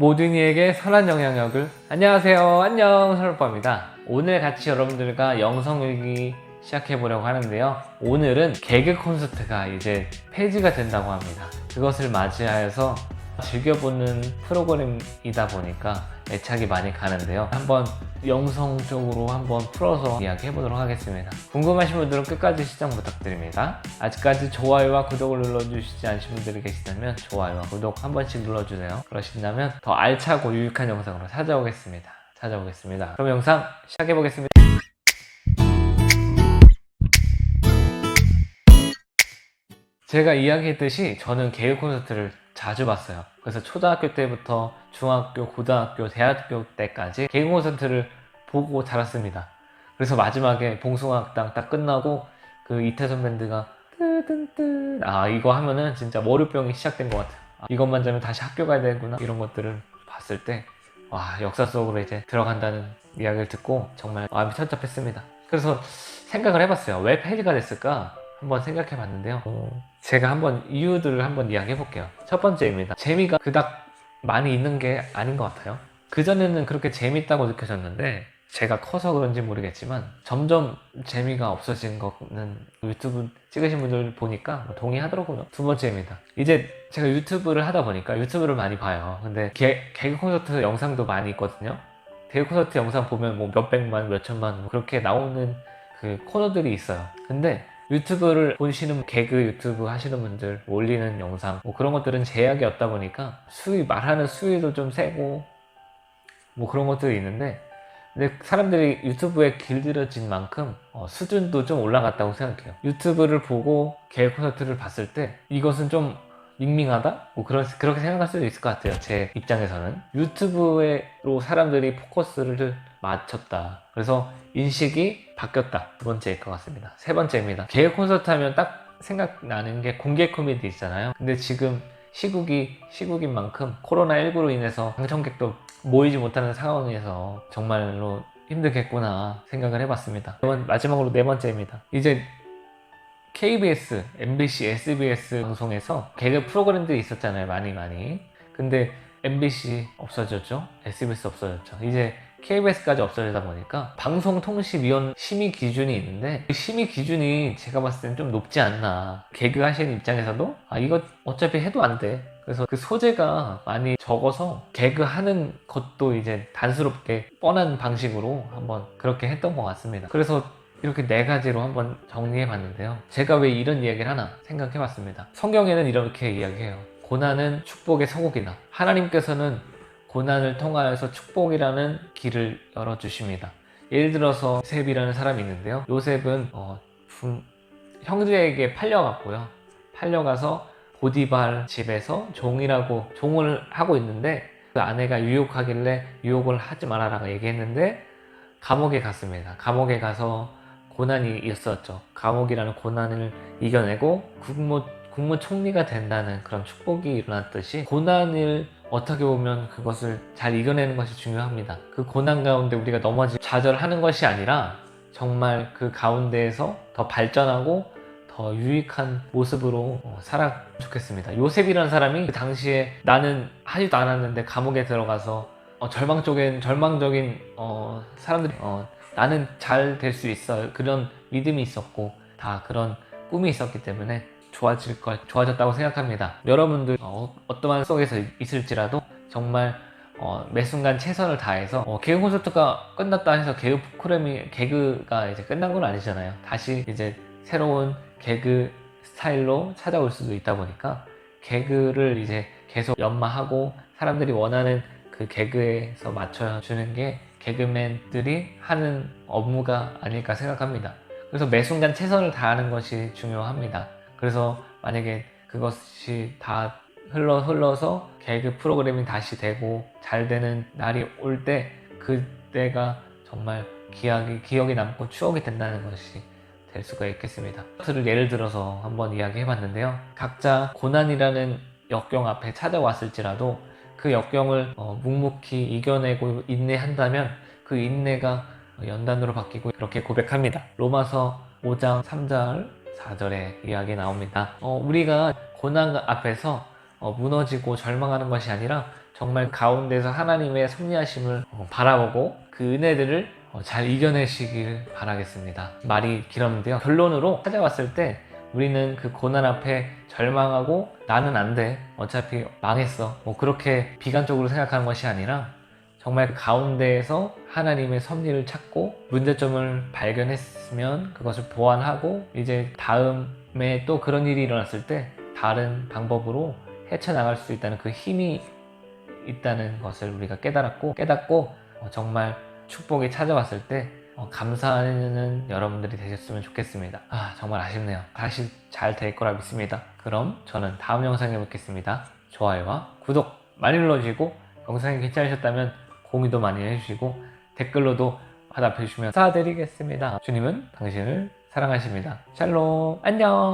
모든 이에게 선한 영향력을. 안녕하세요. 안녕. 설오빠입니다. 오늘 같이 여러분들과 영성일기 시작해 보려고 하는데요. 오늘은 개그 콘서트가 이제 폐지가 된다고 합니다. 그것을 맞이하여서 즐겨보는 프로그램이다 보니까 애착이 많이 가는데요. 한번 영성적으로 한번 풀어서 이야기해 보도록 하겠습니다. 궁금하신 분들은 끝까지 시청 부탁드립니다. 아직까지 좋아요와 구독을 눌러주시지 않으신 분들이 계시다면 좋아요와 구독 한 번씩 눌러주세요. 그러신다면 더 알차고 유익한 영상으로 찾아오겠습니다. 찾아오겠습니다. 그럼 영상 시작해 보겠습니다. 제가 이야기했듯이 저는 개그 콘서트를 자주 봤어요. 그래서 초등학교 때부터 중학교, 고등학교, 대학교 때까지 개그 콘서트를 보고 자랐습니다. 그래서 마지막에 봉숭아학당 딱 끝나고 그 이태선 밴드가 뜨뜬뜨 아 이거 하면은 진짜 월요병이 시작된 것 같아요. 아, 이것만 자면 다시 학교 가야 되구나 이런 것들을 봤을 때 와 역사 속으로 이제 들어간다는 이야기를 듣고 정말 마음이 철잡했습니다. 그래서 생각을 해봤어요. 왜 폐지가 됐을까? 한번 생각해 봤는데요. 어, 제가 한번 이유들을 한번 이야기해 볼게요. 첫 번째입니다. 재미가 그닥 많이 있는 게 아닌 것 같아요. 그전에는 그렇게 재밌다고 느껴졌는데, 제가 커서 그런지 모르겠지만, 점점 재미가 없어진 거는 유튜브 찍으신 분들 보니까 뭐 동의하더라고요. 두 번째입니다. 이제 제가 유튜브를 하다 보니까 유튜브를 많이 봐요. 근데 개, 개그 콘서트 영상도 많이 있거든요. 개그 콘서트 영상 보면 뭐 몇백만, 몇천만, 뭐 그렇게 나오는 그 코너들이 있어요. 근데 유튜브를 보시는 개그 유튜브 하시는 분들 올리는 영상 뭐 그런 것들은 제약이 없다 보니까 수위 말하는 수위도 좀 세고 뭐 그런 것들이 있는데 근데 사람들이 유튜브에 길들여진 만큼 어, 수준도 좀 올라갔다고 생각해요. 유튜브를 보고 개그 콘서트를 봤을 때 이것은 좀 밍밍하다? 뭐 그런, 그렇게 생각할 수도 있을 것 같아요 제 입장에서는 유튜브로 사람들이 포커스를 맞췄다 그래서 인식이 바뀌었다. 두 번째일 것 같습니다. 세 번째입니다. 개그 콘서트 하면 딱 생각나는 게 공개 코미디 있잖아요. 근데 지금 시국이 시국인 만큼 코로나19로 인해서 방청객도 모이지 못하는 상황에서 정말로 힘들겠구나 생각을 해봤습니다. 그러면 마지막으로 네 번째입니다. 이제 KBS, MBC, SBS 방송에서 개그 프로그램들이 있었잖아요. 많이 많이. 근데 MBC 없어졌죠. SBS 없어졌죠. 이제 KBS까지 없어지다 보니까 방송통신위원 심의 기준이 있는데 그 심의 기준이 제가 봤을 때는 좀 높지 않나 개그 하시는 입장에서도 아 이거 어차피 해도 안돼 그래서 그 소재가 많이 적어서 개그 하는 것도 이제 단스럽게 뻔한 방식으로 한번 그렇게 했던 것 같습니다 그래서 이렇게 네 가지로 한번 정리해 봤는데요 제가 왜 이런 이야기를 하나 생각해 봤습니다 성경에는 이렇게 이야기해요 고난은 축복의 서곡이다 하나님께서는 고난을 통하여서 축복이라는 길을 열어주십니다. 예를 들어서 요셉이라는 사람이 있는데요. 요셉은 어, 분- 형제에게 팔려갔고요. 팔려가서 보디발 집에서 종이라고 종을 하고 있는데 그 아내가 유혹하길래 유혹을 하지 말아라고 얘기했는데 감옥에 갔습니다. 감옥에 가서 고난이 있었죠. 감옥이라는 고난을 이겨내고 국무 국무총리가 된다는 그런 축복이 일어났듯이 고난을 어떻게 보면 그것을 잘 이겨내는 것이 중요합니다. 그 고난 가운데 우리가 넘어지 좌절하는 것이 아니라 정말 그 가운데에서 더 발전하고 더 유익한 모습으로 어, 살았으면 좋겠습니다. 요셉이라는 사람이 그 당시에 나는 하지도 않았는데 감옥에 들어가서 어, 절망적인 절망적인 어, 사람들이 어, 나는 잘 될 수 있어 그런 믿음이 있었고 다 그런 꿈이 있었기 때문에 좋아질 것 좋아졌다고 생각합니다. 여러분들 어, 어떠한 속에서 있을지라도 정말 어, 매 순간 최선을 다해서 어, 개그 콘서트가 끝났다 해서 개그 프로그램이 개그가 이제 끝난 건 아니잖아요. 다시 이제 새로운 개그 스타일로 찾아올 수도 있다 보니까 개그를 이제 계속 연마하고 사람들이 원하는 그 개그에서 맞춰주는 게 개그맨들이 하는 업무가 아닐까 생각합니다. 그래서 매 순간 최선을 다하는 것이 중요합니다. 그래서 만약에 그것이 다 흘러 흘러서 개그 프로그램이 다시 되고 잘 되는 날이 올 때 그때가 정말 기억이 기억이 남고 추억이 된다는 것이 될 수가 있겠습니다. 를 예를 들어서 한번 이야기해 봤는데요. 각자 고난이라는 역경 앞에 찾아왔을지라도 그 역경을 어, 묵묵히 이겨내고 인내한다면 그 인내가 연단으로 바뀌고 이렇게 고백합니다. 로마서 5장 3절 4절에 이야기 나옵니다. 어, 우리가 고난 앞에서 어, 무너지고 절망하는 것이 아니라 정말 가운데서 하나님의 섭리하심을 어, 바라보고 그 은혜들을 어, 잘 이겨내시길 바라겠습니다. 말이 길었는데요. 결론으로 찾아왔을 때 우리는 그 고난 앞에 절망하고 나는 안 돼. 어차피 망했어. 뭐 그렇게 비관적으로 생각하는 것이 아니라 정말 그 가운데에서 하나님의 섭리를 찾고 문제점을 발견했으면 그것을 보완하고 이제 다음에 또 그런 일이 일어났을 때 다른 방법으로 헤쳐나갈 수 있다는 그 힘이 있다는 것을 우리가 깨달았고 깨닫고 어, 정말 축복이 찾아왔을 때 어, 감사하는 여러분들이 되셨으면 좋겠습니다. 아 정말 아쉽네요. 다시 잘 될 거라 믿습니다. 그럼 저는 다음 영상에 뵙겠습니다. 좋아요와 구독 많이 눌러주시고 영상이 괜찮으셨다면 공유도 많이 해주시고 댓글로도 화답해 주시면 감사드리겠습니다. 주님은 당신을 사랑하십니다. 샬롬 안녕